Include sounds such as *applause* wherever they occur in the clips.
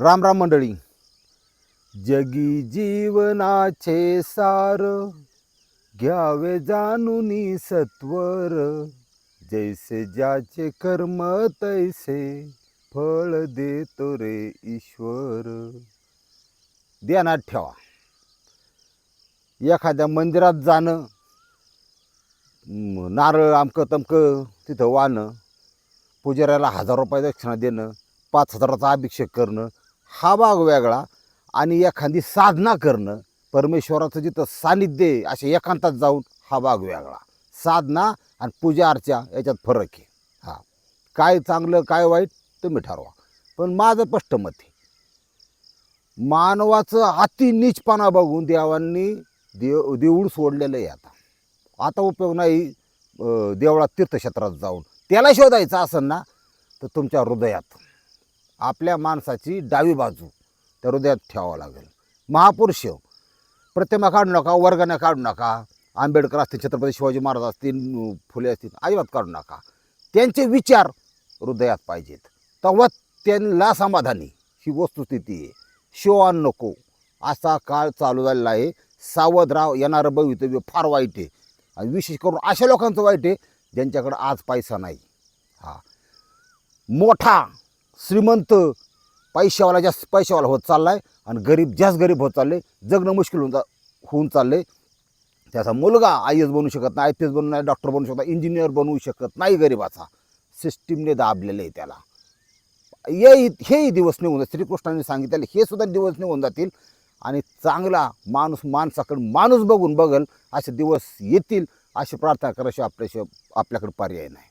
राम राम मंडळी. जगी जीवनाचे सार घ्यावे जाणूनी सत्वर. जैसे ज्याचे कर्म तैसे फळ देतो रे ईश्वर. ध्यानात ठेवा. एखाद्या मंदिरात जाणं नारळ आमकं तमकं तिथं वाहणं पुजाऱ्याला हजार रुपये दक्षिणा देणं पाच हजाराचा अभिषेक करणं हा भाग वेगळा आणि एखादी साधना करणं परमेश्वराचं जिथं सानिध्य आहे अशा एकांतात जाऊन हा भाग वेगळा. साधना आणि पूजा अर्चा याच्यात फरक आहे. हा. काय चांगलं काय वाईट तुम्ही ठरवा. पण माझं स्पष्ट मत आहे. मानवाचं अति नीचपणा बघून देवांनी देव देऊळ सोडलेलं आहे आता. आता उपयोग नाही देवळात तीर्थक्षेत्रात जाऊन. त्याला शोधायचं असेल ना तर तुमच्या हृदयात. आपल्या माणसाची डावी बाजू त्या हृदयात ठेवावं लागेल. महापुरुष प्रतिमा काढू नका वर्गाने काढू नका आंबेडकर असतील छत्रपती शिवाजी महाराज असतील फुले असतील अजिबात काढू नका. त्यांचे विचार हृदयात पाहिजेत. तेव्हा त्यांना समाधानी ही वस्तुस्थिती आहे. शिवान नको. असा काळ चालू झालेला आहे. सावध राव येणारं भवितव्य फार वाईट आहे. आणि विशेष करून अशा लोकांचं वाईट आहे ज्यांच्याकडं आज पैसा नाही. हा. मोठा श्रीमंत पैशावाला जास्त पैशावाला होत चालला आहे आणि गरीब जास्त गरीब होत चालले जगणं मुश्किल होऊन जा होऊन चालले. त्याचा मुलगा आय एस बनू शकत नाही आय पी एस बनू नाही डॉक्टर बनू शकत इंजिनियर बनवू शकत नाही गरीबाचा. सिस्टीमने दाबलेलं आहे त्याला. ये हेही दिवस निघून जातील. श्रीकृष्णाने सांगितलेले हे सुद्धा दिवस निघून जातील. आणि चांगला माणूस माणसाकडे माणूस बघून बघल असे दिवस येतील अशी प्रार्थना करायची आपल्याशी आपल्याकडे पर्याय नाही.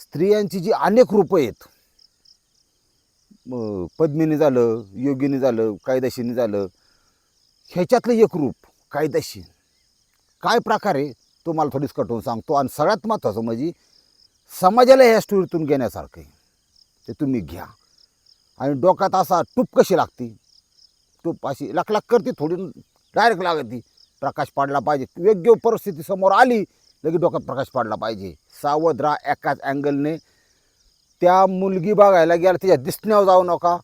स्त्रियांची जी अनेक रूपं आहेत पद्मीने झालं योगीने झालं कायदेशीरने झालं. ह्याच्यातलं एक रूप कायदाशी. काय प्रकार आहे तो मला थोडीच कटवून सांगतो. आणि सगळ्यात महत्त्वाचं म्हणजे समाजाला ह्या स्टोरीतून घेण्यासारखं आहे. ते तुम्ही घ्या. आणि डोक्यात असा टूप कशी लागती? टूप अशी लक लक करते थोडी डायरेक्ट लागती. प्रकाश पाडला पाहिजे. योग्य परिस्थिती समोर आली लगेच डोक्यात प्रकाश पाडला पाहिजे. सावध राहा एकाच अँगलने त्या मुलगी बघायला गेला तिच्या दिसण्यावर जाऊ नका.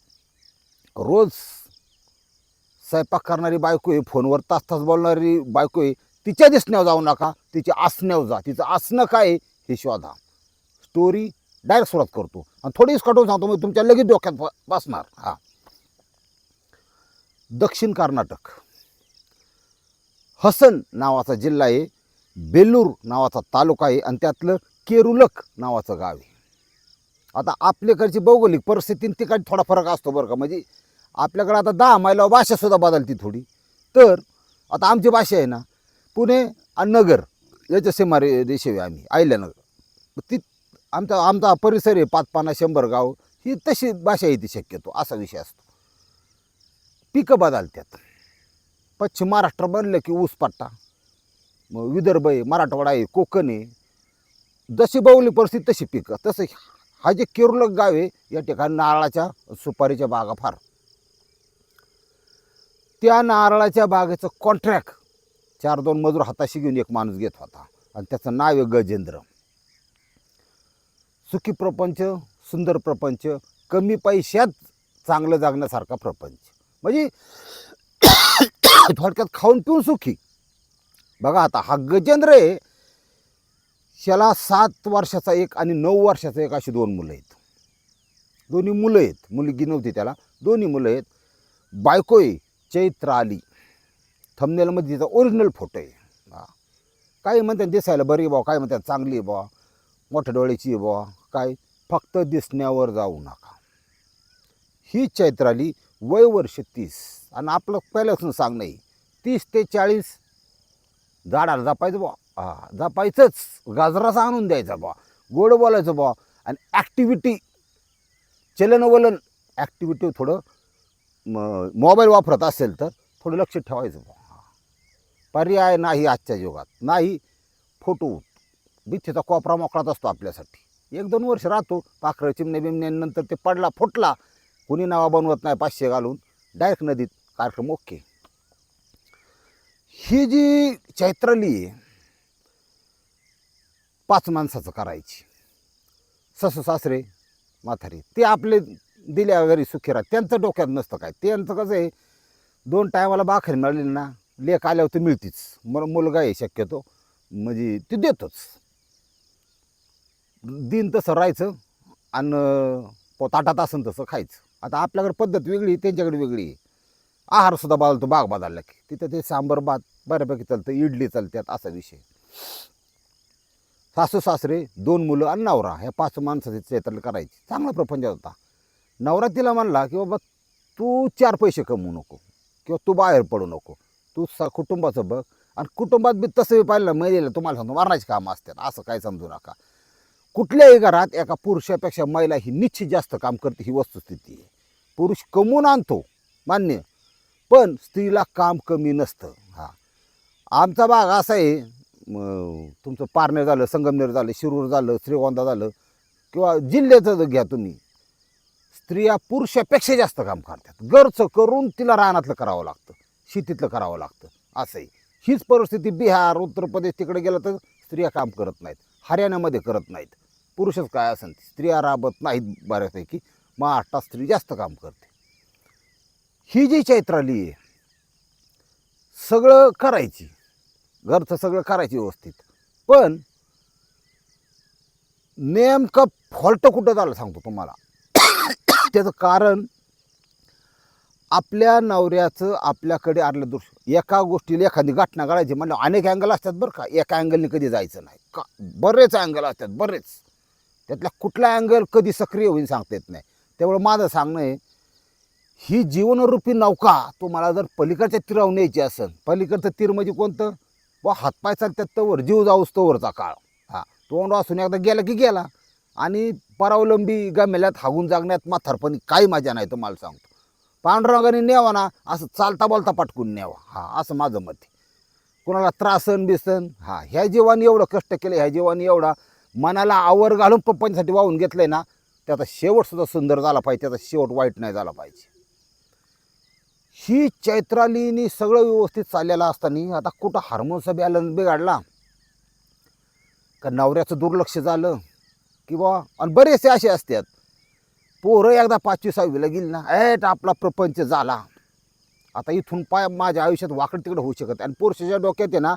रोज स्वयंपाक करणारी बायको आहे फोनवर तास तास बोलणारी बायको आहे तिच्या दिसण्यावर जाऊ नका तिच्या आसण्यावर जा. तिचं आसनं काय आहे हे शोधा. स्टोरी डायरेक्ट सुरुवात करतो. आणि थोडीच कटवून सांगतो मग तुमच्या लगेच डोक्यात बसणार. हा. दक्षिण कर्नाटक. हसन नावाचा जिल्हा आहे बेल्लूर नावाचा तालुका आहे आणि त्यातलं केरुलक नावाचं गाव आहे. आता आपल्याकडची भौगोलिक परिस्थिती तिकडे थोडा फरक असतो बरं का. म्हणजे आपल्याकडे आता दहा मैला भाषासुद्धा बदलती थोडी. तर आता आमची भाषा आहे ना पुणे आणि नगर याच्या सीमारे रेषेवे आम्ही आयल्यानगर ती आमचा आमचा परिसर आहे पाच पाना शंभर गाव. ही तशी भाषा येते शक्यतो असा विषय असतो. पिकं बदलतात. पश्चिम महाराष्ट्र बनलं की ऊस पट्टा. मग विदर्भ आहे मराठवाडा आहे कोकण आहे. जशी बौली परिस्थिती तशी पिकं तसं हा जे केरुलक गाव आहे या ठिकाणी नारळाच्या सुपारीच्या बागा फार. त्या नारळाच्या बागेचं कॉन्ट्रॅक्ट चार दोन मजूर हाताशी घेऊन एक माणूस घेत होता. आणि त्याचं नाव आहे गजेंद्र. सुखी प्रपंच सुंदर प्रपंच कमी पैशात चांगलं जगण्यासारखा प्रपंच. म्हणजे *coughs* थोडक्यात खाऊन पिऊन सुखी. बघा आता हा गजेंद्र आहे त्याला सात वर्षाचा एक आणि नऊ वर्षाचा एक अशी दोन मुलं आहेत. दोन्ही मुलं आहेत. मुलगी नव्हती त्याला. दोन्ही मुलं आहेत. बायको आहे चैत्र आली. थंबनेलमध्ये तिचा ओरिजिनल फोटो आहे. हा. काही म्हणतात दिसायला बरी आहे बुवा काय म्हणतात चांगली आहे बुवा. मोठ्या डोळ्याची आहे बुवा. काय? फक्त दिसण्यावर जाऊ नका. ही चैत्राली वय वर्ष तीस. आणि आपलं पहिल्यापासून सांग नाही तीस ते चाळीस झाडाला जपायचं बुवा. हा जपायचंच. गाजराचा आणून द्यायचा बुवा. गोड बोलायचं बुवा. आणि ॲक्टिव्हिटी चलनवलन ॲक्टिव्हिटी थोडं मोबाईल वापरत असेल तर थोडं लक्ष ठेवायचं बुवा. पर्याय नाही आजच्या युगात. नाही फोटो. बिच्छेचा कोपरा मोकळाच असतो आपल्यासाठी. एक दोन वर्ष राहतो. पाखरं चिमणे बिमण्यानंतर ते पडला फुटला. कुणी नावा बनवत नाही पाचशे घालून. डायरेक्ट नदीत कार्यक्रम ओके. ही जी चैत्राली आहे पाच माणसाचं करायची. ससू सासरे म्हातारी ते आपले दिल्या घरी सुखी राहत त्यांचं डोक्यात नसतं काय. त्यांचं कसं आहे दोन टायमाला बाखरी मिळाली ना लेख आल्यावर तर मिळतीच. मग मुलगा आहे शक्यतो म्हणजे ते देतोच. दिन तसं राहायचं आणि प- ताटात असन तसं खायचं. आता आपल्याकडे पद्धत वेगळी त्यांच्याकडे वेगळी आहे. आहारसुद्धा बदलतो बाग बदलला की तिथं ते सांबर भात बऱ्यापैकी चालतं इडली चालतात असा विषय सासू सासरे दोन मुलं आणि नवरा ह्या पाच माणसाचे क्षेत्राला करायची. चांगला प्रपंच होता. नवरा तिला म्हणला की बाबा तू चार पैसे कमवू नको किंवा तू बाहेर पडू नको. तू स कुटुंबाचं बघ. आणि कुटुंबात बी तसं बी पाहिलं महिलेला तुम्हाला सांगतो मारण्याची कामं असतात. असं काय समजू नका. कुठल्याही घरात एका पुरुषापेक्षा महिला ही निश्चित जास्त काम करते ही वस्तुस्थिती आहे. पुरुष कमवून आणतो मान्य. पण स्त्रीला काम कमी नसतं. हा. आमचा भाग असा आहे तुमचं पारनेर झालं संगमनेर झालं शिरूर झालं श्रीगोंदा झालं किंवा जिल्ह्याचं जर घ्या तुम्ही स्त्रिया पुरुषापेक्षा जास्त काम करतात. घरचं करून तिला रानातलं करावं लागतं शेतीतलं करावं लागतं असंही. हीच परिस्थिती बिहार उत्तर प्रदेश तिकडे गेलं तर स्त्रिया काम करत नाहीत हरियाणामध्ये करत नाहीत. पुरुषच काय असेल स्त्रिया राबत नाहीत बऱ्यापैकी महाराष्ट्रात स्त्री जास्त काम करते. ही जी चैत्राली आहे सगळं करायची. घरचं सगळं करायची व्यवस्थित. पण नेमकं फॉल्ट कुठं झालं सांगतो तुम्हाला. त्याचं कारण आपल्या नवऱ्याचं आपल्याकडे आलं दृश्य एका गोष्टीला एखादी घटना घडायची म्हणलं अनेक अँगल असतात बरं का. एका अँगलने कधी जायचं नाही. का? बरेच अँगल असतात बरेच. त्यातल्या कुठला अँगल कधी सक्रिय होईल सांगता येत नाही. त्यामुळे माझं सांगणं आहे ही जीवनरूपी नौका तुम्हाला जर पलीकडच्या तीरावर न्यायची असेल पलीकडचं तीर म्हणजे कोणतं? व हातपाय चालतात तवर जीव जाऊस तवरचा काळ. हा तोंड वासून एकदा गेला की गेला. आणि परावलंबी गमेल्यात हागून जागण्यात म्हातारपणी काही मजा नाही तुम्हाला सांगतो. पांडुरंगाने न्यावा ना असं चालता बोलता पटकून न्यावा. हा असं माझं मत आहे. कुणाला त्रासन बिसन हा ह्या जीवाने एवढं कष्ट केलं ह्या जीवाने एवढा मनाला आवर घालून पप्पांसाठी वाहून घेतलं आहे ना त्याचा शेवटसुद्धा सुंदर झाला पाहिजे त्याचा शेवट वाईट नाही झाला पाहिजे. ही चैत्रालीनी सगळं व्यवस्थित चाललेलं असताना आता कुठं हार्मोन्सचा बॅलन्स बिघडला का नवऱ्याचं दुर्लक्ष झालं किंवा आणि बरेचसे असे असतात. पोरं एकदा पाचवी सहावीला गेली ना ऐट आपला प्रपंच झाला. आता इथून पाय माझ्या आयुष्यात वाकड तिकडे होऊ शकत आणि पुरुषाच्या डोक्यात आहे ना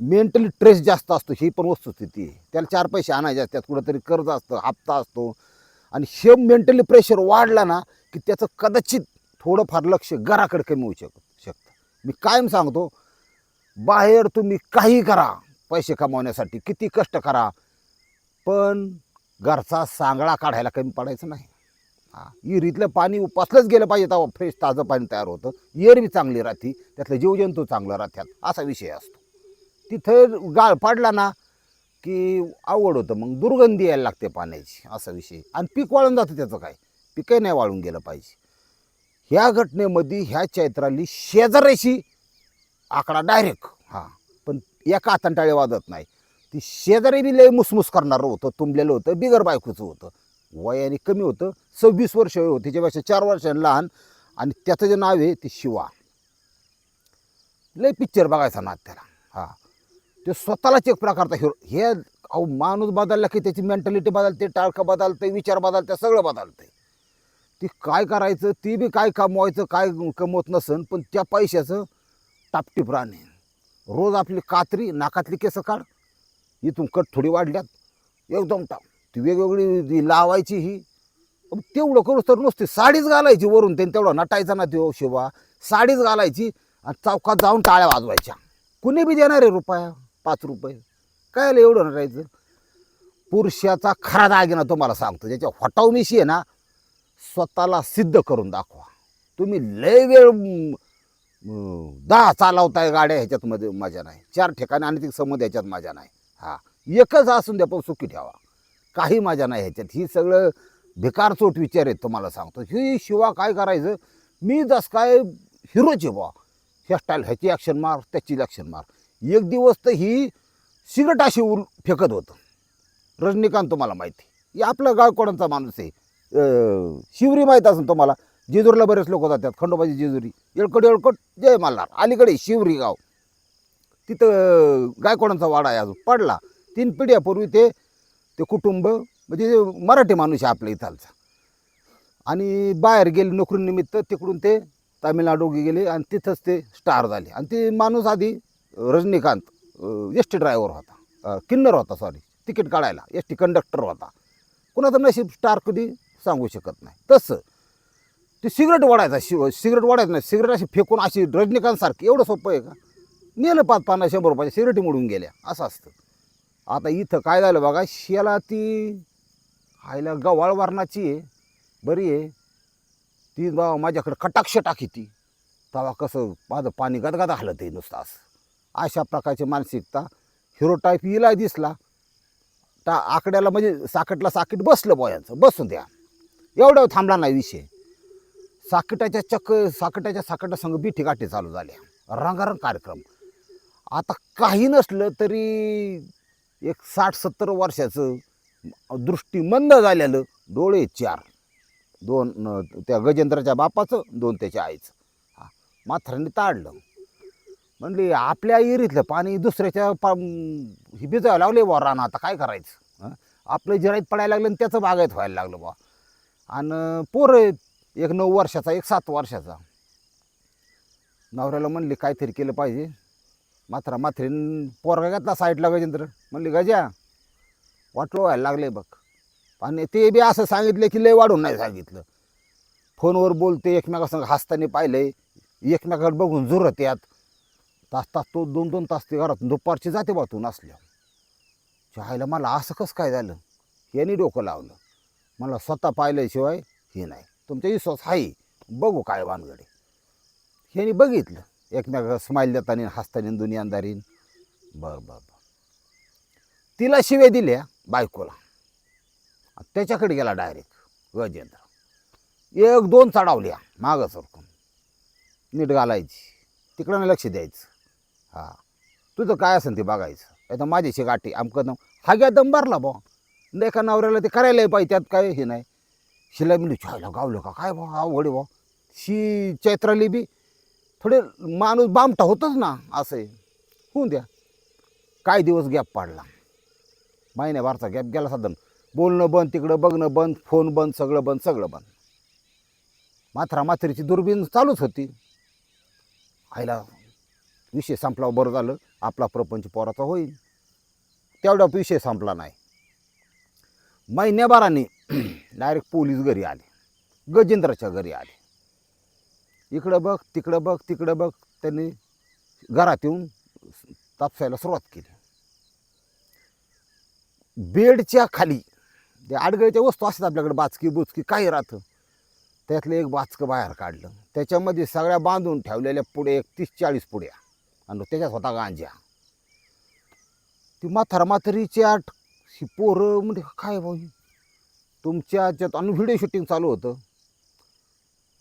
मेंटली ट्रेस जास्त असतो ही पण वस्तुस्थिती त्याला चार पैसे आणायचे असतात कुठंतरी कर्ज असतं हप्ता असतो. आणि हे मेंटली प्रेशर वाढला ना की त्याचं कदाचित थोडंफार लक्ष घराकडे कमी होऊ शक शकतं. मी कायम सांगतो बाहेर तुम्ही काही करा पैसे कमावण्यासाठी किती कष्ट करा पण घरचा सांगळा काढायला कमी पडायचं नाही. हां विहिरीतलं पाणी उपासलंच गेलं पाहिजे तेव्हा फ्रेश ताजं पाणी तयार होतं. इयर बी चांगली राहते त्यातलं जीवजंतू चांगलं राहतात असा विषय असतो. तिथं गाळ पाडला ना की आवड होतं मग दुर्गंधी यायला लागते पाण्याची असा विषय. आणि पीक वाळून जातं त्याचं काय? पिकही नाही वाळून गेलं पाहिजे. ह्या घटनेमध्ये ह्या चैत्राली शेजाऱ्याशी आकडा डायरेक्ट हां. पण एका हाताने वाजत नाही. ती शेजारी बी लय मुसमुस करणारं होतं तुंबलेलं होतं बिगर बायकोचं होतं. वयाने कमी होतं सव्वीस वर्ष होती होतं चार वर्षांनी लहान आणि त्याचं जे नाव आहे ते शिवा. लय पिक्चर बघायचा ना त्याला. हां. ते स्वतःलाच एक प्रकारचा हिरो हे अहो माणूस बदलला की त्याची मेंटॅलिटी बदलते टाळकं बदलते विचार बदलते सगळं बदलते. ती काय करायचं ती बी काय कमवायचं काय कमवत नसन पण त्या पैशाचं टापटीप राहणे रोज आपली कात्री नाकातली केस काढ. इथून कट थोडी वाढल्यात. एकदम टाप. ती वेगवेगळी ती लावायची ही. तेवढं करूच तर नुसती साडीच घालायची वरून त्यांनी तेवढं नटायचा ना तो शिवा साडीच घालायची आणि चौकात जाऊन टाळ्या वाजवायच्या. कुणी बी देणार आहे रुपया? पाच रुपये. काय आलं एवढं नटायचं पुरुषाचा खरा दागिना तुम्हाला सांगतो. ज्याच्या फटावमिशी आहे ना स्वतःला सिद्ध करून दाखवा. तुम्ही लय वेळ दहा चालवताय गाड्या ह्याच्यातमध्ये मजा नाही. चार ठिकाणी आणि ती समज ह्याच्यात मजा नाही. हा. एकच असून द्या पण सुखी ठेवा. काही मजा नाही ह्याच्यात. ही सगळं भिकारचोट विचार आहेत तुम्हाला सांगतो. ही शिवा काय करायचं? मी जस काय हिरोचे बा हेअरस्टाईल ह्याची ॲक्शन मार त्याची ॲक्शन मार. एक दिवस तर ही सिगरेट अशी उल फेकत होतं. रजनीकांत तुम्हाला माहिती. ही आपलं गावकोडांचा माणूस आहे. शिवरी माहीत असेल तुम्हाला जेजुरीला बरेच लोक जातात खंडोबाची जेजुरी. येळकट येळकट जय मल्हार अलीकडे शिवरी गाव. तिथं गायकवाडांचा वाडा आहे अजून पडला. तीन पिढ्यापूर्वी ते ते कुटुंब म्हणजे मराठी माणूस आहे आपल्या इथालचा. आणि बाहेर गेले नोकरीनिमित्त तिकडून ते तामिळनाडू गेले आणि तिथंच ते स्टार झाले. आणि ते माणूस आधी रजनीकांत एस टी ड्रायव्हर होता. किन्नर होता सॉरी तिकीट काढायला एस टी कंडक्टर होता. कुणाचं नशीब स्टार कधी? सांगू शकत नाही. तसं ते सिगरेट वाढायचा शिव सिगरेट वाढायचं नाही. सिगरेट अशी फेकून अशी रजनीकांतसारखी एवढं सोपं आहे का? नेलं पाच पन्नास शंभर रुपयाच्या सिगरेटी मोडून गेल्या. असं असतं. आता इथं काय झालं बघा शेला ती हायला गवाळ वारणाची आहे. बरी आहे. ती बाबा माझ्याकडे कटाक्ष टाकी ती. तेव्हा कसं माझं पाणी गदगदा हलत ते नुसतं असं. अशा प्रकारची मानसिकता हिरो टाईप हिला दिसला. टा आकड्याला म्हणजे साकटला साकीट बसलं बॉयांचं बसून द्या. एवढं थांबला नाही विषय. साकटाच्या चक्क साकटाच्या साकटा संघ बिठी गाठी चालू झाल्या. रंगारंग कार्यक्रम. आता काही नसलं तरी एक साठ सत्तर वर्षाचं दृष्टी मंद झालेलं डोळे चार. दोन त्या गजेंद्राच्या बापाचं दोन त्याच्या आईचं. हा ताडलं. म्हणले आपल्या इरीतलं पाणी दुसऱ्याच्या पा ही भिजायला लागले बा रान आता काय करायचं? आपलं जिराईत पडायला लागलं आणि त्याचं बागायत व्हायला लागलं बा आणि पोरं आहेत. एक नऊ वर्षाचा एक सात वर्षाचा. नवऱ्याला म्हणले काहीतरी केलं पाहिजे. मात्रा माथरीन पोरगा घातला साईडला गजेंद्र. म्हणले गजा वाटलं व्हायला लागले बघ. आणि ते बी असं सांगितलं की लय वाढून नाही सांगितलं. फोनवर बोलते एकमेकासंग हसताना पाहिलंय. एकमेकाकडे बघून जुरत यात. तास तास तो दोन दोन तास ते घरातून दुपारची जाते बातून असल्या चहायला मला असं कसं काय झालं? यांनी डोकं लावलं. मला स्वतः पाहिल्याशिवाय हे नाही. तुमच्या विश्वास आहे बघू काय भानगडे. ह्यानी बघितलं. एकमेका स्माईल देताना हसताना दुनियादारीन बर बर बर. तिला शिव्या दिल्या बायकोला. त्याच्याकडे गेला डायरेक्ट गजेंद्र. एक दोन चढावल्या मागं सरकून. नीट घालायची. तिकडं नाही लक्ष द्यायचं. हां. तुझं काय असेल ते बघायचं. आता माझ्याशी गाठी आमकं दम हा घ्या दम भरला बा एका नवऱ्याला ते करायला पाहिजे त्यात काय हे नाही. शिला म्हणजे छायला गावलं का? काय भाऊ आवड आहे भाऊ. शी चैत्राली बी थोडे माणूस बामटा होतच ना असं आहे होऊन द्या. काय दिवस गॅप पाडला. महिन्याभरचा गॅप गेला साधन. बोलणं बंद तिकडं बघणं बंद फोन बंद सगळं बंद सगळं बंद. माथरा माथरीची दुर्बीण चालूच होती. आईला विषय संपला बरं झालं. आपला प्रपंच पोराचा होईल. तेवढा विषय संपला नाही. महिन्याभराने डायरेक्ट पोलीस घरी आले. गजेंद्राच्या घरी आले. इकडं बघ तिकडं बघ तिकडं बघ. त्यांनी घरात येऊन तापसायला सुरुवात केली. बेडच्या खाली ते आडगळीच्या वस्तू असतात आपल्याकडे बाचकी बुचकी काही राहतं. त्यातलं एक बाचकं बाहेर काढलं. त्याच्यामध्ये सगळ्या बांधून ठेवलेल्या पुढे एक तीस चाळीस पुड्या आणि त्याच्यात होता गांज्या ती म्हातारा म्हातारीच्या ही पोरं म्हणजे काय भाऊ तुमच्या याच्यात आणि व्हिडिओ शूटिंग चालू होतं.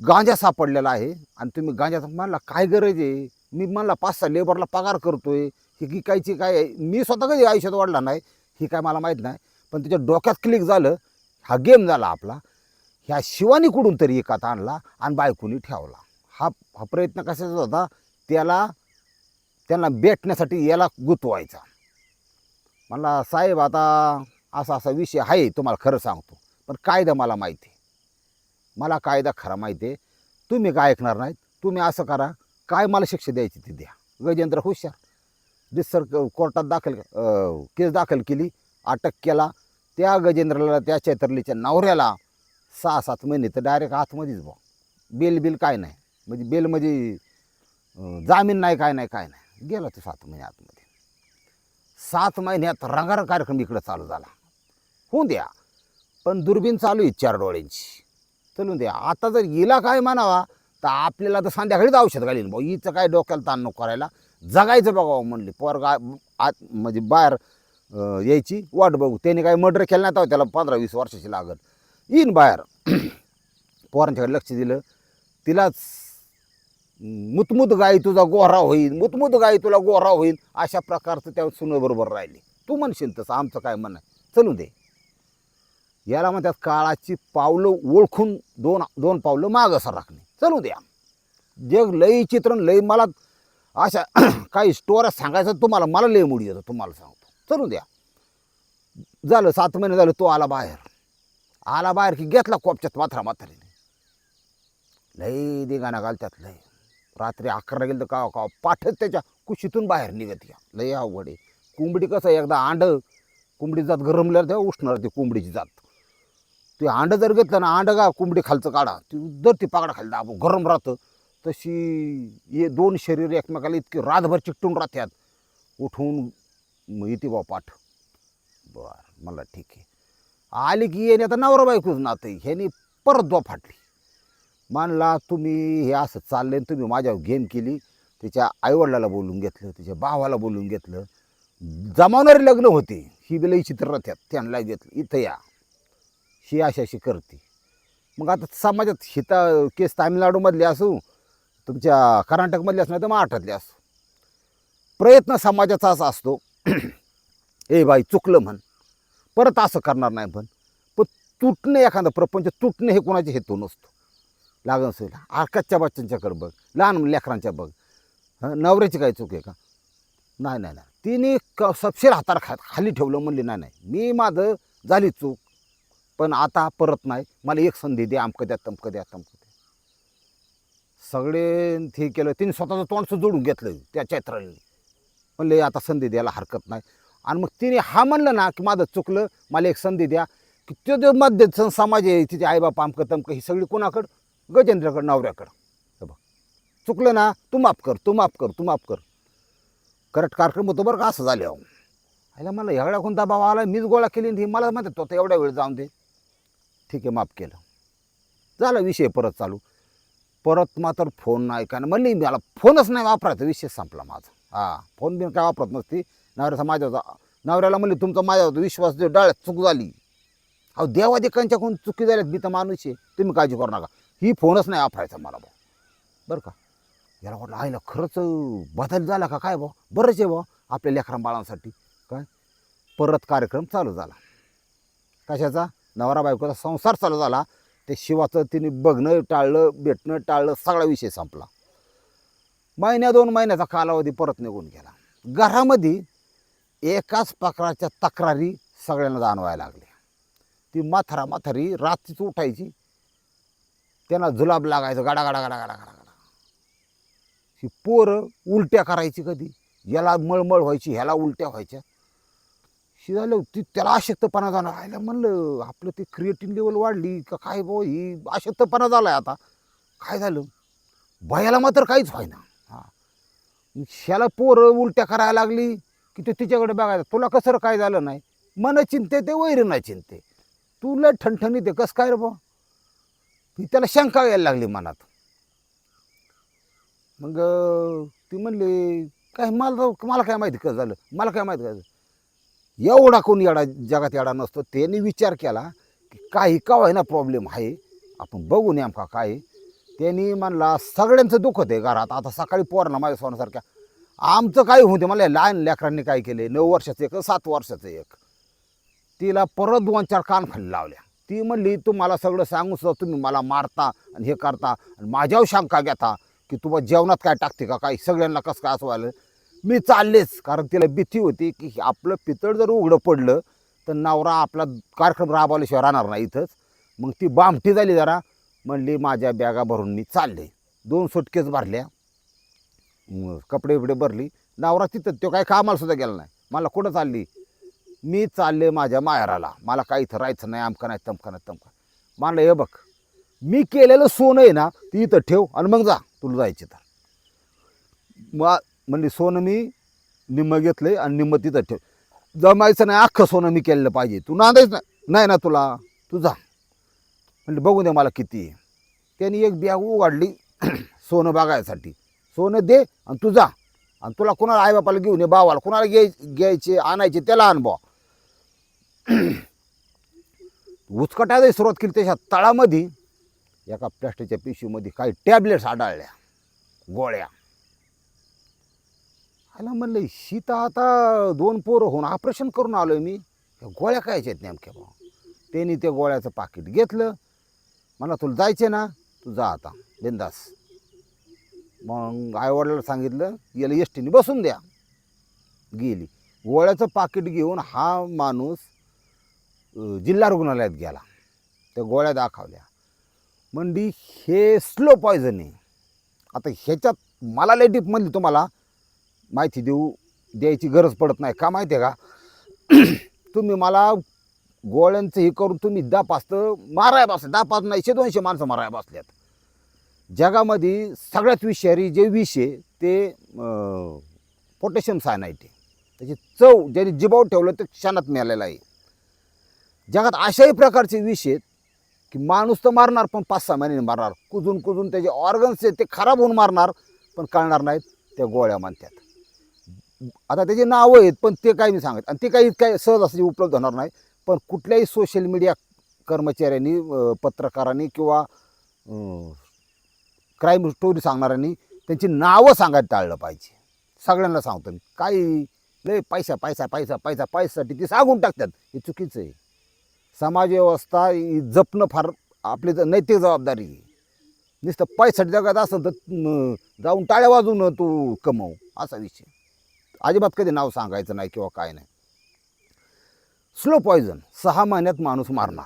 गांजा सापडलेला आहे आणि तुम्ही गांजा म्हणला काय गरज आहे? मी म्हणला पाच सहा लेबरला पगार करतो आहे ही विकायची काय आहे? मी स्वतः कधी आयुष्यात वाढला नाही? ही काय मला माहीत नाही. पण त्याच्या डोक्यात क्लिक झालं हा गेम झाला आपला. ह्या शिवानी कुठून तरी एकात आणला आणि बायकोनी ठेवला. हा हा प्रयत्न कशाचा होता? त्याला त्यांना भेटण्यासाठी याला गुतवायचा. मला साहेब आता असा असा विषय आहे तुम्हाला खरं सांगतो. पण कायदा मला माहिती आहे. मला कायदा खरा माहिती आहे. तुम्ही काय ऐकणार नाहीत? तुम्ही असं करा. काय मला शिक्षा द्यायची ती द्या. गजेंद्र हुशार. दिसर कोर्टात दाखल केस दाखल केली अटक केला. त्या गजेंद्रला त्या चैतरलीच्या नवऱ्याला सहा सात महिने तर डायरेक्ट आतमध्येच बा बेल बिल काय नाही. म्हणजे बेल म्हणजे जामीन नाही काय नाही काय नाही. गेला तो सात महिने आतमध्ये. सात महिन्यात रंगार कार्यक्रम इकडं चालू झाला. होऊन द्या. पण दुर्बीण चालू आहे चार डोळ्यांची. चलून द्या. आता जर हिला काय म्हणावा तर आपल्याला तर संध्याकाळीच औषध घालीन भाऊ. हिचं काय डोक्याला ताण नको करायला जगायचं बघावं म्हणले. पोरगा आत म्हणजे बाहेर यायची. वाट बघू. त्याने काय मर्डर केलं नाही तर त्याला पंधरा वीस वर्षाची लागत येईन बाहेर. *clears throat* पोरांच्याकडे लक्ष दिलं. तिलाच मुतमुत गाई तुझा गोरा होईल मुतमुत गाई तुला गोरा होईल अशा प्रकारचं त्या सुनेबरोबर राहिली. तू म्हणशील तसं आमचं काय म्हण चलू दे. याला म्हणतात काळाची पावलं ओळखून दोन दोन पावलं मागं राखणे. चलू द्या जग लई चित्रण लई मला अशा *clears throat* काही स्टोऱ्या सांगायचं तुम्हाला मला लई मुडी येतं तुम्हाला सांगतो. चलू द्या. झालं सात महिने झालं तो आला बाहेर. आला बाहेर की घेतला कोपच्यात माथरा म्हातारीने लय दिगाना घालतात लय. रात्री अकरा गेलं तर का का पाठच त्याच्या कुशीतून बाहेर निघत या. लय अवघड आहे. कोंबडी कसं आहे, एकदा अंड कोंबडी जात गरमल्यावर तेव्हा उष्णार ती कोंबडीची जात. ते अंड जर घेतलं ना अंड का कोंबडी खालचं काढा. ती जर ती पाकडा खाली दाबू गरम राहतं. तशी ये दोन शरीर एकमेकाला इतके रातभर चिकटून राहतात उठून येते बा पाठ. बर मला ठीक आहे. आली की येणे आता नवरा बायकोच नातं ह्यानी परत द्वा फाटली मानला तुम्ही हे असं चाललं आणि तुम्ही माझ्यावर गेम केली. तिच्या आईवडिलाला बोलून घेतलं तिच्या भावाला बोलून घेतलं. जमावणारी लग्न होते. ही बिलई चित्ररथ्यात त्यांना घेतलं इथं या. ही अशी अशी करते. मग आता समाजात हिता केस तामिळनाडूमधली असू तुमच्या कर्नाटकमधली असू नाही तर महाराष्ट्रातले असू. प्रयत्न समाजाचा असा असतो. *clears throat* ए बाई चुकलं म्हण. परत असं करणार नाही म्हण. पण तुटणे एखादं प्रपंच तुटणे हे कोणाचे हेतू नसतो लागण असेल आकाशच्या बच्चांच्याकडे बघ लहान लेकरांच्या बघ. नवऱ्याची काय चूक आहे का? नाही नाही नाही. तिने क सपशेर हातार खा खाली ठेवलं म्हणले नाही नाही. मी माझं झाली चूक पण आता परत नाही. मला एक संधी द्या आमकं द्या तमकं द्या तमकं द्या. सगळे हे केलं. तिने स्वतःचं तोंडचं जोडून घेतलं त्या चैत्राने म्हणले आता संधी द्यायला हरकत नाही. आणि मग तिने हा म्हणलं ना की माझं चुकलं मला एक संधी द्या की तो जो मध्य समाज आहे तिचे आईबाप आमकं तमकं ही सगळी कोणाकडं? गजेंद्रकडं नवऱ्याकडं. हे बघ. चुकलं ना तू माफ कर तू माफ कर तू माफ कर. करेक्ट कार्यक्रम होतो बरं का असं झाले अहो. आयला मला एवढा कोणता भाव आला? मीच गोळा केली आणि ही मला म्हणतात तो एवढा वेळ जाऊन दे. ठीक आहे माफ केलं. झाला विषय परत चालू. परत मात्र फोन नाही का म्हणली मला फोनच नाही वापरायचा विषय संपला माझा. हां फोन बिन काय वापरत नसती. नवऱ्याचा माझ्याचा नवऱ्याला म्हणली तुमचा माझ्यावर विश्वास देऊ डाळ्यात चूक झाली. अहो देवादिकांच्याकडून चुकी झाल्यात मी तर माणूस आहे. तुम्ही काळजी करू नका. ही फोनच नाही वापरायचा मला भाऊ. बरं का? याला वाटलं आईला खरंच बदल झाला का काय भाऊ? बरंच आहे भाऊ आपल्या लेकरां बाळांसाठी. काय? परत कार्यक्रम चालू झाला. कशाचा? नवरा बायकोचा संसार चालू झाला. ते शिवाचं तिने बघणं टाळलं भेटणं टाळलं सगळा विषय संपला. महिन्या दोन महिन्याचा कालावधी परत निघून गेला. घरामध्ये एकाच प्रकारच्या तक्रारी सगळ्यांना जाणवायला लागल्या. ती म्हातारा म्हातारी रात्रीच उठायची. त्यांना जुलाब लागायचं गाडा गाडा गाडा गाडा गाडा गाडा. ही पोरं उलट्या करायची कधी? याला मळमळ व्हायची ह्याला उलट्या व्हायच्या. शी झालं ती त्याला अशक्तपणा जाणार आयला म्हणलं आपलं ते क्रिएटिव्ह लेवल वाढली का काय भाऊ ही अशक्तपणा झाला आहे आता. काय झालं? भयाला मात्र काहीच व्हायना. हां. ह्याला पोरं उलट्या करायला लागली की ते तिच्याकडे बघायचं तुला कसं काय झालं नाही? मन चिंते ते वैर नाही चिंते तुला ठणठणीत ते कसं काय रे बा ती त्याला शंका यायला लागली मनात. मग ती म्हणली काय मला मला काय माहिती कसं झालं? मला काय माहिती काय झालं? एवढा कोण येडा जगात येडा नसतो. त्यांनी विचार केला की काही का ना प्रॉब्लेम आहे. आपण बघू नेमका काय त्यांनी म्हणला सगळ्यांचं दुःख होते घरात. आता सकाळी पोरणा माझ्या सोन्यासारख्या आमचं काय होते मला लहान लेकरांनी काय केले नऊ वर्षाचं एक सात वर्षाचं एक. तिला परत दोन चार कान खाली लावल्या. ती म्हणली तुम्हाला सगळं सांगू सुद्धा तुम्ही मला मारता आणि हे करता आणि माझ्यावर शंका घेता की तुम्हाला जेवणात काय टाकते का? काय सगळ्यांना कसं काय असं व्हायलं? मी चाललेच कारण तिला भीती होती की आपलं पितळ जर उघडं पडलं तर नवरा आपला कार्यक्रम राबवल्याशिवाय राहणार नाही इथंच. मग ती बामटी झाली जरा म्हणली माझ्या बॅगा भरून मी चालले. दोन सुटकेच भरल्या. मग कपडे बिपडे भरली. नवरा तिथं तो काय कामाला सुद्धा गेला नाही. मला कुठं चालली? मी चालले माझ्या माहेराला. मला काही इथं राहायचं नाही आमका नाही तमका नाही तमका मानलं हे बघ मी केलेलं सोनं आहे ना ती इथं ठेव आणि मग जा तुला जायचे तर मग म्हणली सोनं मी निम्म घेतलं आणि निम्म तिथं ठेव. जमायचं नाही अख्खं सोनं मी केलेलं पाहिजे. तू नांदायच नाही. नाही ना तुला तू जा. म्हणजे बघू दे मला किती आहे. त्यांनी एक बॅग उघडली *clears throat* सोनं बघायसाठी. सोनं दे आणि तू जा. आणि तुला कुणाला आईबापाला घेऊन ये बावाला कुणाला घ्याय घ्यायचे आणायचे त्याला अनुभव *clears throat* बा सुरुवात केली त्याच्या तळामध्ये. एका प्लॅस्टिकच्या पिशवीमध्ये काही टॅबलेट्स आढळल्या. गोळ्या. आला म्हणलं शीता आता दोन पोरं होऊन ऑपरेशन करून आलो आहे मी. ह्या गोळ्या काय आहेत नेमक्या भाऊ? त्यांनी त्या गोळ्याचं पाकिट घेतलं. मला तुला जायचे ना तू जा आता. बिंदास. मग आईवडिलाला सांगितलं याला एस टीने बसून द्या. गेली. गोळ्याचं पाकिट घेऊन हा माणूस जिल्हा रुग्णालयात गेला. त्या गोळ्या दाखवल्या. मंडी हे स्लो पॉयझन आहे. आता ह्याच्यात मला लय डीपमधली तुम्हाला. माहिती देऊ द्यायची गरज पडत नाही. का माहिती आहे का? *clears throat* तुम्ही मला गोळ्यांचं हे करून तुम्ही दहा पाच तर माराय बसले दहा पाच नाही एकशे दोनशे माणसं माराय बसल्यात. जगामध्ये सगळ्यात विषारी जे विष आहे ते पोटॅशियम सायनाईट आहे. त्याची चव ज्याने जिबाव ठेवलं ते क्षणात मिळालेलं आहे. जगात अशाही प्रकारचे विष आहेत की माणूस तर मारणार पण पाच सहा महिन्याने मारणार. कुजून कुजून त्याचे ऑर्गन्स आहेत ते खराब होऊन मारणार पण कळणार नाहीत त्या गोळ्या मानतात आता त्याची नावं आहेत पण ते काय मी सांगत. आणि ते काही काय सहज असं उपलब्ध होणार नाही. पण कुठल्याही सोशल मीडिया कर्मचाऱ्यांनी पत्रकारांनी किंवा क्राईम स्टोरी सांगणाऱ्यांनी त्यांची नावं सांगायला टाळलं पाहिजे. सगळ्यांना सांगतो मी. काही लय पैसा पैसा पैसा पैसा पैशासाठी ते सांगून टाकतात. हे चुकीचं आहे. समाजव्यवस्था ही जपणं फार आपली ज- नैतिक जबाबदारी आहे. नुसतं पैसाठी जगात असेल तर न- जाऊन टाळ्या वाजून तू कमव असा विषय. अजिबात कधी नाव सांगायचं नाही किंवा काय नाही. स्लो पॉयझन सहा महिन्यात माणूस मारणार.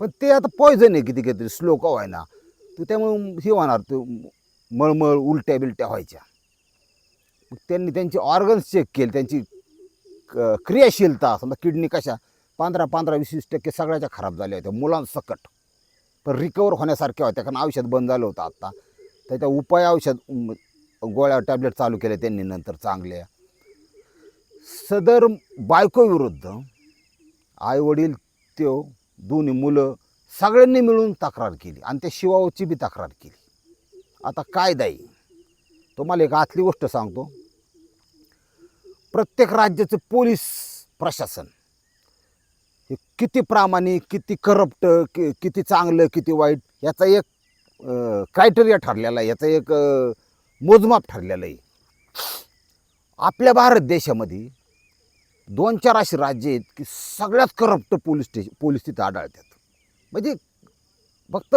पण ते आता पॉयझन आहे किती काहीतरी स्लो का व्हायना तर त्यामुळे हे होणार ते मळमळ उलट्या बिलट्या व्हायच्या. मग त्यांनी त्यांचे ऑर्गन्स चेक केले त्यांची क- क्रियाशीलता समजा किडनी कशा पंधरा पंधरा वीस वीस टक्के सगळ्याच्या खराब झाल्या होत्या मुलांसकट पण रिकवर होण्यासारख्या होत्या कारण औषध बंद झालं होतं आत्ता. त्याच्या उपाय औषध गोळ्या टॅबलेट चालू केल्या त्यांनी नंतर चांगल्या सदर बायकोविरुद्ध आईवडील त्यो दोन्ही मुलं सगळ्यांनी मिळून तक्रार केली आणि त्या शिवाची बी तक्रार केली. आता काय दाई तुम्हाला एक आतली गोष्ट सांगतो. प्रत्येक राज्याचं पोलीस प्रशासन हे किती प्रामाणिक किती करप्ट कि किती चांगलं किती वाईट याचा एक क्रायटेरिया ठरलेला आहे. याचा एक मोजमाप ठरलेलं आहे. आपल्या भारत देशामध्ये दोन चार अशी राज्य आहेत की सगळ्यात करप्ट पोलीस स्टेशन पोलीस तिथं आढळतात. म्हणजे फक्त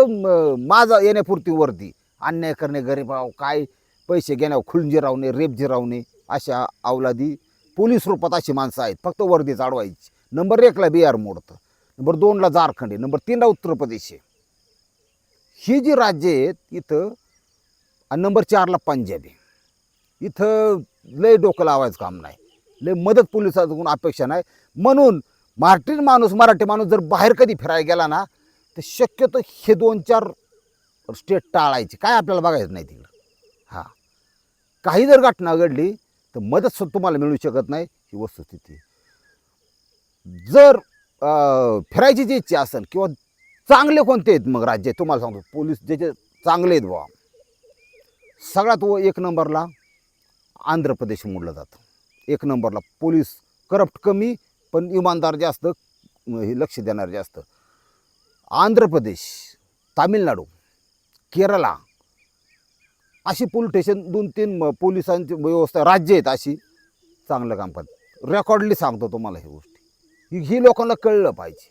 माझा येण्यापुरती वर्दी अन्याय करणे गरीबाव काय पैसे घेण्यावर खुलून जिरावणे रेप जिरावणे अशा अवलादी पोलीस रूपात अशी माणसं आहेत. फक्त वर्दी चाडवायची नंबर एकला बिहार मोडतं. नंबर दोनला झारखंड आहे. नंबर तीनला उत्तर प्रदेश आहे. ही जी राज्य आहेत इथं आणि नंबर चारला पंजाब आहे. इथं लय डोकं लावायचं काम नाही. लय मदत पोलिसाकडून अपेक्षा नाही. म्हणून मराठी माणूस मराठी माणूस जर बाहेर कधी फिरायला गेला ना तर शक्यतो हे दोन चार स्टेट टाळायचे. काय आपल्याला बघायचं नाही तिकडं. हां. काही जर घटना घडली तर मदत तुम्हाला मिळू शकत नाही. ही वस्तुस्थिती आहे. जर फिरायची जी इच्छा असेल किंवा चांगले कोणते आहेत मग राज्य तुम्हाला सांगतो पोलीस ज्याचे चांगले आहेत बुवा. सगळ्यात व एक नंबरला आंध्र प्रदेश मोडलं जातं. एक नंबरला पोलीस करप्ट कमी पण इमानदार जास्त हे लक्ष देणार जास्त. आंध्र प्रदेश तामिळनाडू केरला अशी पोलीस स्टेशन दोन तीन पोलिसांची व्यवस्था राज्य आहेत अशी चांगलं काम करतात. रेकॉर्डली सांगतो तुम्हाला ही गोष्टी. ही ही लोकांना कळलं पाहिजे.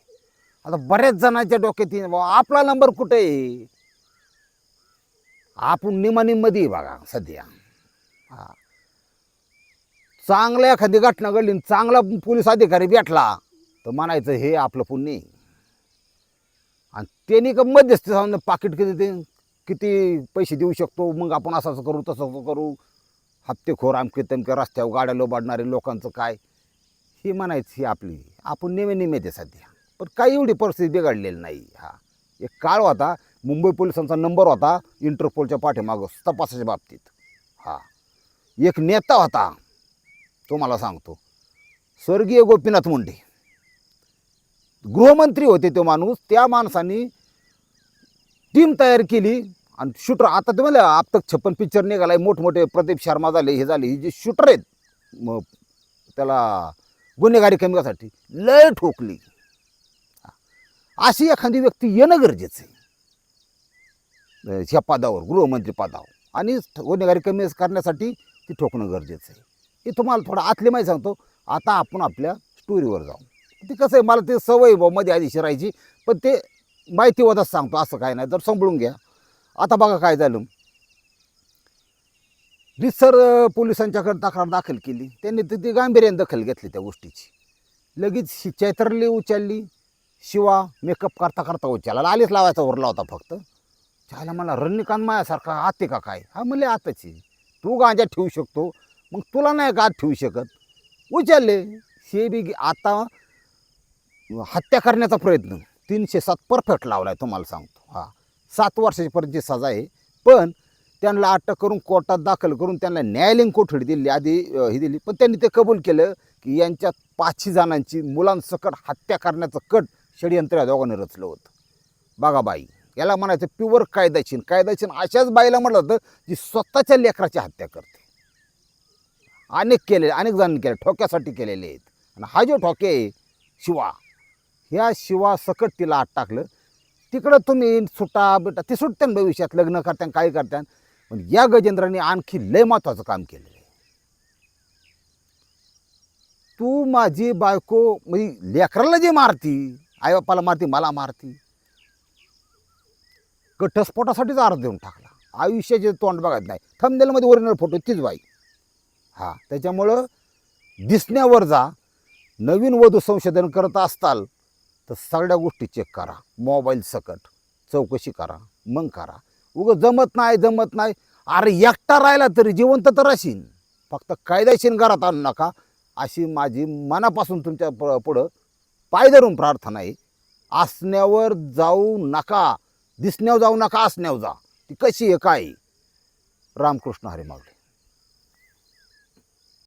आता बऱ्याच जणांच्या डोक्यात बाबा आपला नंबर कुठे आहे? आपण निमानिमध्ये बघा सध्या. हा. चांगल्या एखादी घटना घडली आणि चांगला पोलीस अधिकारी भेटला तर म्हणायचं हे आपलं पुण्य आणि त्यांनी का मध्यस्थी सांगून पाकिट किती ते किती पैसे देऊ शकतो? मग आपण असं असं करू तसं असं करू. हप्तेखोर आमके तमके रस्त्यावर गाड्या लोबाडणारे लोकांचं काय? ही म्हणायचं ही आपली. आपण नेमे नेमे ते सध्या. पण काही एवढी परिस्थिती बिघडलेली नाही. हा. एक काळ होता मुंबई पोलिसांचा नंबर होता इंटरपोलच्या पाठीमागं तपासाच्या बाबतीत. हा. एक नेता होता तो मला सांगतो स्वर्गीय गोपीनाथ मुंडे. गृहमंत्री होते तो माणूस त्या माणसाने टीम तयार केली आणि शूटर आता तुम्हाला आत्ता छप्पन पिक्चर निघालाय मोठमोठे प्रदीप शर्मा झाले हे झाले हे जे शूटर आहेत मग त्याला गुन्हेगारी कमी करण्यासाठी लय ठोकली. अशी एखादी व्यक्ती येणं गरजेचं आहे. ह्या पदावर गृहमंत्री पदावर. आणि गुन्हेगारी कमी करण्यासाठी ती ठोकणं गरजेचं आहे. हे तुम्हाला थोडं आतली माहिती सांगतो. आता आपण आपल्या स्टोरीवर जाऊ. ते कसं आहे मला ते सवय बा मध्ये आधी शिरायची. पण ते माहिती होतच सांगतो असं काय नाही. तर सांभाळून घ्या. आता बघा काय झालं. रिसर पोलिसांच्याकडे तक्रार दाखल केली. त्यांनी तिथे गांभीर्याने दखल घेतली त्या गोष्टीची. लगेच शि- चैत्रली उचलली. शिवा मेकअप करता करता उचलला. आलीच लावायचा उरला होता फक्त. त्याला मला रजनीकांत मायासारखा आते का काय? हा म्हणले आताची. तू गांजा ठेवू शकतो. मग तुला नाही गात ठेवू शकत. उचलले. हे बी आता हत्या करण्याचा प्रयत्न. तीनशे सात परफेक्ट लावला आहे तुम्हाला सांगतो. हा. सात वर्षापर्यंतची सजा आहे. पण त्यांना अटक करून कोर्टात दाखल करून त्यांना न्यायालयीन कोठडी दिली आधी ही दिली. पण त्यांनी ते कबूल केलं की यांच्यात पाचशे जणांची मुलांसकट हत्या करण्याचं कट षडयंत्र या दोघांनी रचलं होतं. बघा बाई याला म्हणायचं प्युअर कायदाशीन. कायदाशीन अशाच बाईला म्हटलं होतं जी स्वतःच्या लेकराची हत्या करते. अनेक केले अनेक जणांनी केले ठोक्यासाठी केलेले आहेत. आणि हा जो ठोके आहे शिवा ह्या शिवा सकट तिला आत टाकलं. तिकडं तुम्ही सुटा बिटा ती सुटत्यान भविष्यात लग्न करत्यान काय करत्यान. पण या गजेंद्राने आणखी लय महत्त्वाचं काम केलेलं आहे. तू माझी बायको म्हणजे लेकराला जे मारती आईबापाला मारती मला मारती घटस्फोटासाठीच अर्ज देऊन टाकला. आयुष्याचे तोंड बघत नाही. थंबनेलमध्ये ओरिजिनल फोटो तीच बाई. हा त्याच्यामुळं दिसण्यावर जा. नवीन वधू संशोधन करत असताल तर सगळ्या गोष्टी चेक करा. मोबाईल सकट. चौकशी करा. मग करा. उगं जमत नाही जमत नाही. अरे एकटा राहिला तरी जिवंत तर असीन फक्त कायदेशीर घरात आणू नका. अशी माझी मनापासून तुमच्या प पुढं पाय धरून प्रार्थना आहे. असण्यावर जाऊ नका. दिसण्यावर जाऊ नका असण्यावर जा. ती कशी आहे काय आहे? रामकृष्ण हरे मागले